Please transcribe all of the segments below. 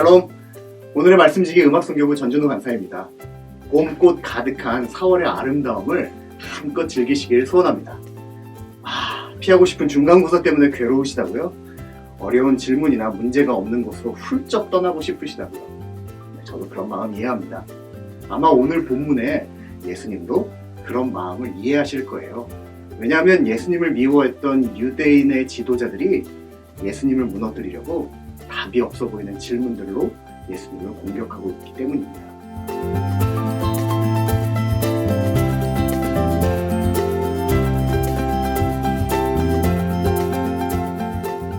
샬롬! 오늘의 말씀지기 음악성교부 전준우 강사입니다. 봄꽃 가득한 4월의 아름다움을 한껏 즐기시길 소원합니다. 아, 피하고 싶은 중간고사 때문에 괴로우시다고요? 어려운 질문이나 문제가 없는 곳으로 훌쩍 떠나고 싶으시다고요? 네, 저도 그런 마음 이해합니다. 아마 오늘 본문에 예수님도 그런 마음을 이해하실 거예요. 왜냐하면 예수님을 미워했던 유대인의 지도자들이 예수님을 무너뜨리려고 답이 없어 보이는 질문들로 예수님을 공격하고 있기 때문입니다.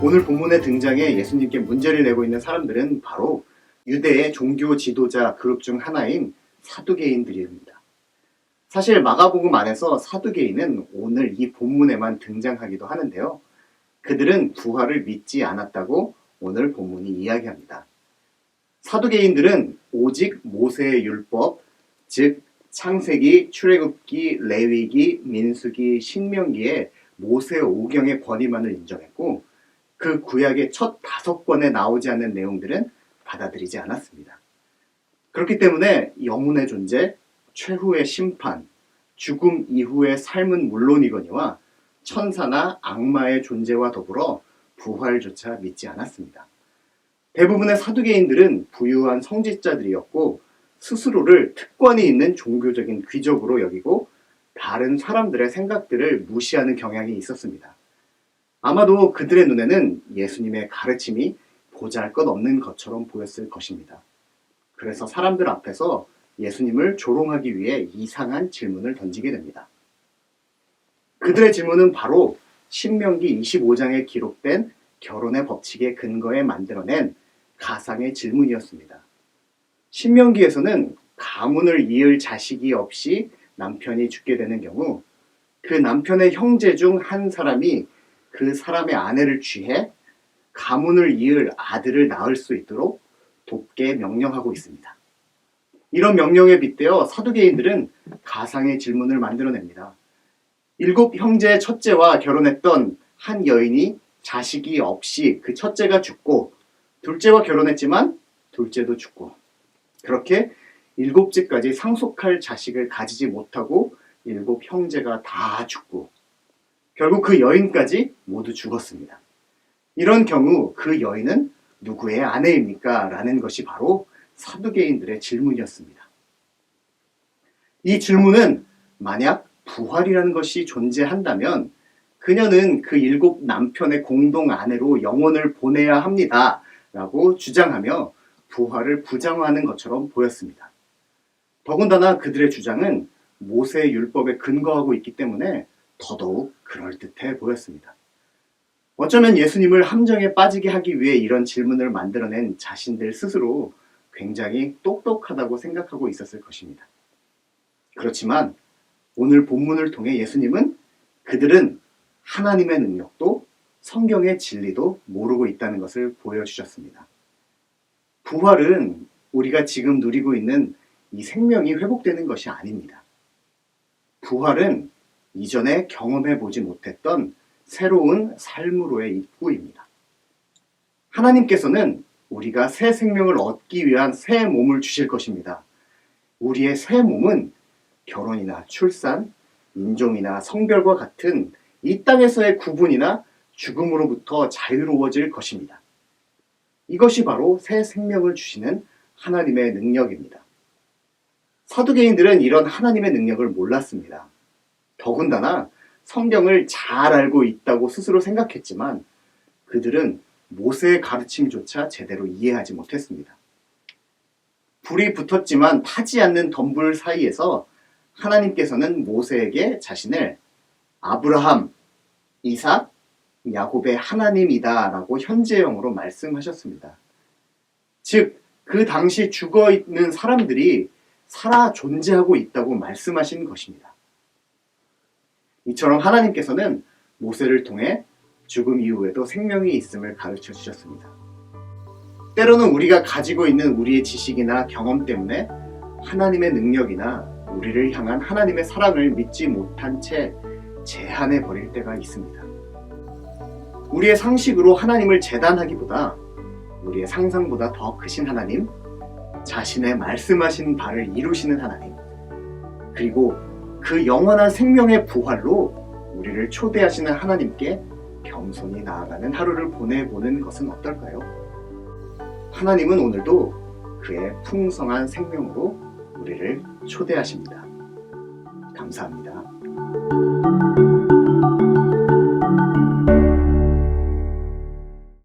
오늘 본문에 등장해 예수님께 문제를 내고 있는 사람들은 바로 유대의 종교 지도자 그룹 중 하나인 사두개인들입니다. 사실 마가복음 안에서 사두개인은 오늘 이 본문에만 등장하기도 하는데요. 그들은 부활을 믿지 않았다고 오늘 본문이 이야기합니다. 사두개인들은 오직 모세의 율법, 즉 창세기, 출애굽기, 레위기, 민수기, 신명기의 모세 오경의 권위만을 인정했고 그 구약의 첫 다섯 권에 나오지 않는 내용들은 받아들이지 않았습니다. 그렇기 때문에 영혼의 존재, 최후의 심판, 죽음 이후의 삶은 물론이거니와 천사나 악마의 존재와 더불어 부활조차 믿지 않았습니다. 대부분의 사두개인들은 부유한 성직자들이었고 스스로를 특권이 있는 종교적인 귀족으로 여기고 다른 사람들의 생각들을 무시하는 경향이 있었습니다. 아마도 그들의 눈에는 예수님의 가르침이 보잘 것 없는 것처럼 보였을 것입니다. 그래서 사람들 앞에서 예수님을 조롱하기 위해 이상한 질문을 던지게 됩니다. 그들의 질문은 바로 신명기 25장에 기록된 결혼의 법칙의 근거에 만들어낸 가상의 질문이었습니다. 신명기에서는 가문을 이을 자식이 없이 남편이 죽게 되는 경우 그 남편의 형제 중 한 사람이 그 사람의 아내를 취해 가문을 이을 아들을 낳을 수 있도록 돕게 명령하고 있습니다. 이런 명령에 빗대어 사두개인들은 가상의 질문을 만들어냅니다. 일곱 형제의 첫째와 결혼했던 한 여인이 자식이 없이 그 첫째가 죽고 둘째와 결혼했지만 둘째도 죽고 그렇게 일곱째까지 상속할 자식을 가지지 못하고 일곱 형제가 다 죽고 결국 그 여인까지 모두 죽었습니다. 이런 경우 그 여인은 누구의 아내입니까? 라는 것이 바로 사두개인들의 질문이었습니다. 이 질문은 만약 부활이라는 것이 존재한다면 그녀는 그 일곱 남편의 공동 아내로 영혼을 보내야 합니다. 라고 주장하며 부활을 부정하는 것처럼 보였습니다. 더군다나 그들의 주장은 모세의 율법에 근거하고 있기 때문에 더더욱 그럴듯해 보였습니다. 어쩌면 예수님을 함정에 빠지게 하기 위해 이런 질문을 만들어낸 자신들 스스로 굉장히 똑똑하다고 생각하고 있었을 것입니다. 그렇지만 오늘 본문을 통해 예수님은 그들은 하나님의 능력도 성경의 진리도 모르고 있다는 것을 보여주셨습니다. 부활은 우리가 지금 누리고 있는 이 생명이 회복되는 것이 아닙니다. 부활은 이전에 경험해 보지 못했던 새로운 삶으로의 입구입니다. 하나님께서는 우리가 새 생명을 얻기 위한 새 몸을 주실 것입니다. 우리의 새 몸은 결혼이나 출산, 인종이나 성별과 같은 이 땅에서의 구분이나 죽음으로부터 자유로워질 것입니다. 이것이 바로 새 생명을 주시는 하나님의 능력입니다. 사두개인들은 이런 하나님의 능력을 몰랐습니다. 더군다나 성경을 잘 알고 있다고 스스로 생각했지만 그들은 모세의 가르침조차 제대로 이해하지 못했습니다. 불이 붙었지만 타지 않는 덤불 사이에서 하나님께서는 모세에게 자신을 아브라함, 이삭, 야곱의 하나님이다라고 현재형으로 말씀하셨습니다. 즉, 그 당시 죽어 있는 사람들이 살아 존재하고 있다고 말씀하신 것입니다. 이처럼 하나님께서는 모세를 통해 죽음 이후에도 생명이 있음을 가르쳐 주셨습니다. 때로는 우리가 가지고 있는 우리의 지식이나 경험 때문에 하나님의 능력이나 우리를 향한 하나님의 사랑을 믿지 못한 채 제한해 버릴 때가 있습니다. 우리의 상식으로 하나님을 재단하기보다 우리의 상상보다 더 크신 하나님, 자신의 말씀하신 바를 이루시는 하나님, 그리고 그 영원한 생명의 부활로 우리를 초대하시는 하나님께 겸손히 나아가는 하루를 보내보는 것은 어떨까요? 하나님은 오늘도 그의 풍성한 생명으로 우리를 초대하십니다. 감사합니다.